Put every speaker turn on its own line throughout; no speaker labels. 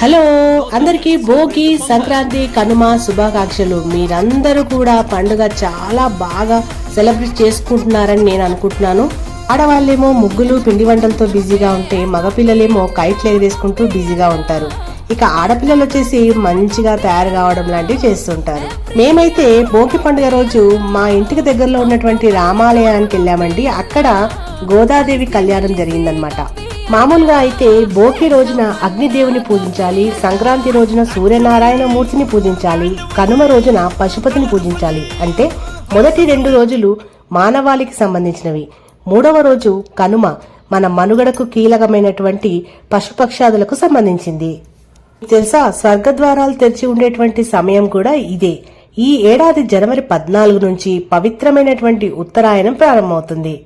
Hello అందరికీ భోగి సంక్రాంతి కనుమ శుభాకాంక్షలు. మీరందరూ కూడా పండుగ చాలా బాగా సెలబ్రేట్ చేసుకుంటున్నారని నేను అనుకుంటున్నాను. ఆడవాళ్ళేమో ముగ్గులు పిండి వంటలతో బిజీగా ఉంటే మగపిల్లలేమో కైట్లు ఎగరేసుకుంటూ బిజీగా ఉంటారు. ఇక ఆడపిల్లలు వచ్చేసి మంచిగా తయారు కావడం లాంటివి చేస్తుంటారు. మేమైతే భోగి పండుగ రోజు మా ఇంటికి దగ్గరలో ఉన్నటువంటి రామాలయానికి వెళ్ళామండి. అక్కడ గోదాదేవి కళ్యాణం జరిగిందనమాట. మామూలుగా అయితే భోగి రోజున అగ్నిదేవుని పూజించాలి సంక్రాంతి రోజున సూర్యనారాయణ మూర్తిని పూజించాలి కనుమ రోజున పశుపతిని పూజించాలి. అంటే మొదటి రెండు రోజులు మానవాళికి సంబంధించినవి. మూడవ రోజు కనుమ మన మనుగడకు కీలకమైనటువంటి పశుపక్షాదులకు సంబంధించింది. తెలుసా? స్వర్గద్వారాలు తెరిచి ఉండేటువంటి సమయం కూడా ఇదే. ఈ ఏడాది జనవరి పద్నాలుగు నుంచి పవిత్రమైనటువంటి ఉత్తరాయణం ప్రారంభమవుతుంది.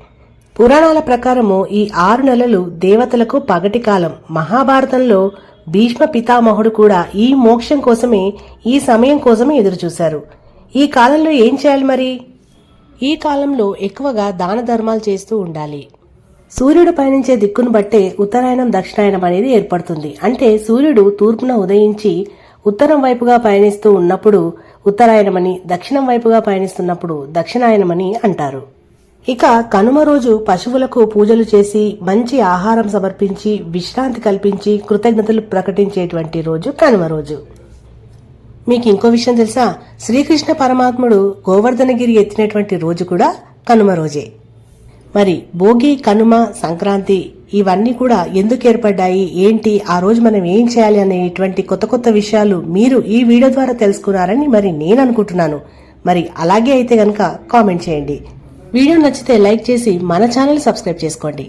పురాణాల ప్రకారము ఈ ఆరు నెలలు దేవతలకు పగటి కాలం. మహాభారతంలో భీష్మ పితామహుడు కూడా ఈ మోక్షం కోసమే ఈ సమయం కోసమే ఎదురుచూశారు. ఈ కాలంలో ఏం చేయాలి మరి? ఈ కాలంలో ఎక్కువగా దాన ధర్మాలు చేస్తూ ఉండాలి. సూర్యుడు పయనించే దిక్కును బట్టే ఉత్తరాయణం దక్షిణాయనం అనేది ఏర్పడుతుంది. అంటే సూర్యుడు తూర్పున ఉదయించి ఉత్తరం వైపుగా పయనిస్తూ ఉన్నప్పుడు ఉత్తరాయణమని దక్షిణం వైపుగా పయనిస్తున్నప్పుడు దక్షిణాయనమని అంటారు. ఇక కనుమ రోజు పశువులకు పూజలు చేసి మంచి ఆహారం సమర్పించి విశ్రాంతి కల్పించి కృతజ్ఞతలు ప్రకటించేటువంటి రోజు కనుమ రోజు. మీకు ఇంకో విషయం తెలుసా? శ్రీకృష్ణ పరమాత్ముడు గోవర్ధనగిరి ఎత్తినటువంటి రోజు కూడా కనుమ రోజే. మరి భోగి కనుమ సంక్రాంతి ఇవన్నీ కూడా ఎందుకు ఏర్పడ్డాయి? ఏంటి? ఆ రోజు మనం ఏం చేయాలి అనేటువంటి కొత్త కొత్త విషయాలు మీరు ఈ వీడియో ద్వారా తెలుసుకున్నారని మరి నేను అనుకుంటున్నాను. మరి అలాగే అయితే గనక కామెంట్ చేయండి. వీడియో నచ్చితే లైక్ చేసి మన ఛానల్ సబ్స్క్రైబ్ చేసుకోండి